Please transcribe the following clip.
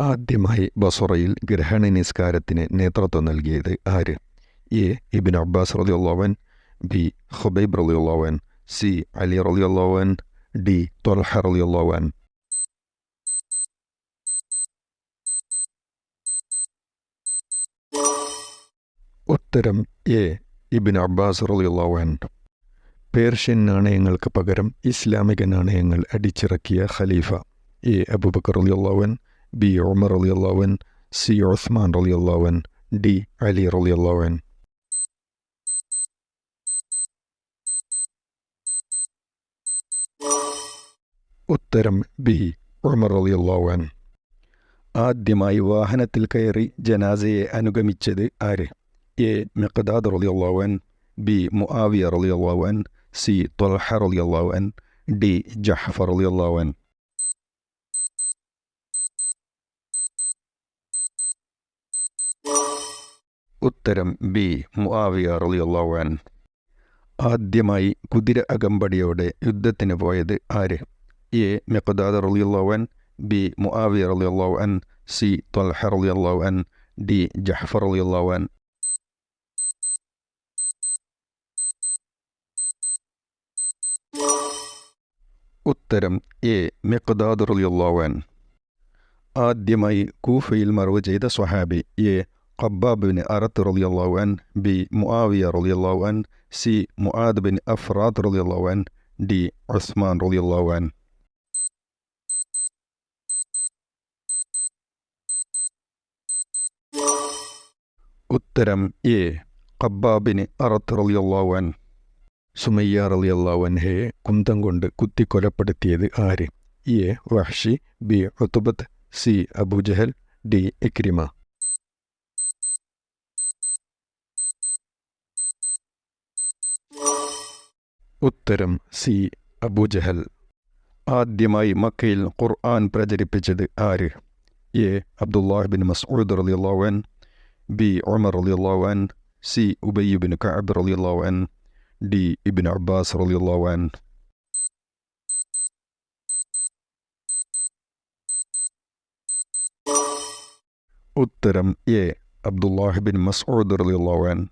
ആദ്യമായി ബസറയിൽ ഗ്രഹണ നിസ്കാരത്തിന് നേതൃത്വം നൽകിയത് ആര്? എ. ഇബിൻ അബ്ബാസ് റലിയുള്ളവൻ ബി. ഹുബൈബ് റലിയുള്ളവൻ സി. അലി റലിയുള്ളവൻ ഡി. തൊൽഹ റലിയുള്ളവൻ ഉത്തരം എ. ഇബിൻ അബ്ബാസ് റലിയുള്ളവൻ പേർഷ്യൻ നാണയങ്ങൾക്ക് പകരം ഇസ്ലാമിക നാണയങ്ങൾ അടിച്ചിറക്കിയ ഖലീഫ എ. അബുബക്കർ റളിയല്ലാഹുവൻ ബി ഉമർ റളിയല്ലാഹുവൻ സി ഉസ്മാൻ റളിയല്ലാഹുവൻ ഡി അലി അലി റളിയല്ലാഹുവൻ ഉത്തരം ബി ഉമർ റളിയല്ലാഹുവൻ ആദ്യമായി വാഹനത്തിൽ കയറി ജനാസയെ അനുഗമിച്ചത് ആര്? എ മെക്കദാദ് അലി റളിയല്ലാഹുവൻ ബി മുആവിയ റളിയല്ലാഹുവൻ സി ത്വൽഹ റളിയല്ലാഹുവൻ ഡി ജഹഫർ അലി റളിയല്ലാഹുവൻ ഉത്തരം ബി. മുആവിയ റളിയല്ലാഹുവൻ ആദ്യമായി കുതിര അകമ്പടിയോടെ യുദ്ധത്തിന് പോയത് ആര്? എ. മിഖ്ദാദ് റളിയല്ലാഹുവൻ ബി. മുആവിയ റളിയല്ലാഹുവൻ സി. ത്വൽഹ റളിയല്ലാഹുവൻ ഡി. ജഹഫർ റളിയല്ലാഹുവൻ ഉത്തരം എ. മിഖ്ദാദ് റളിയല്ലാഹുവൻ ആദ്യമായി കൂഫയിൽ മറവ് ചെയ്ത സ്വഹാബി എ. ഖബ്ബാബ് ബിൻ അറത്ത് റളിയല്ലാഹുവൻ ബി മുആവിയ റളിയല്ലാഹുവൻ സി മുആദ് ബിൻ അഫ്രാത്ത് റളിയല്ലാഹുവൻ ഡി ഉസ്മാൻ റളിയല്ലാഹുവൻ ഉത്തരം എ ഖബ്ബാബിന് അറത്ത് റളിയല്ലാഹുവൻ സുമയ്യ റളിയല്ലാഹുവൻഹയെ കുന്തം കൊണ്ട് കുത്തിക്കൊലപ്പെടുത്തിയത് ആര്? A Wahshi B Utbah C Abu Jahl D Ikrima ഉത്തരം സി. Abu Jahl. ആദ്യമായി മക്കയിൽ ഖുർആൻ പ്രചരിപ്പിച്ചത് ആര്? എ. അബ്ദുല്ലാഹ് ബിൻ മസ്ഊദ് റളിയല്ലാഹുവൻ ബി. ഉമർ റളിയല്ലാഹുവൻ സി. ഉബയ്യുബിൻ കഅബ് റളിയല്ലാഹുവൻ ഡി. ഇബിൻ അബ്ബാസ് റളിയല്ലാഹുവൻ ഉത്തരം എ. Abdullah bin Masood റളിയല്ലാഹുവൻ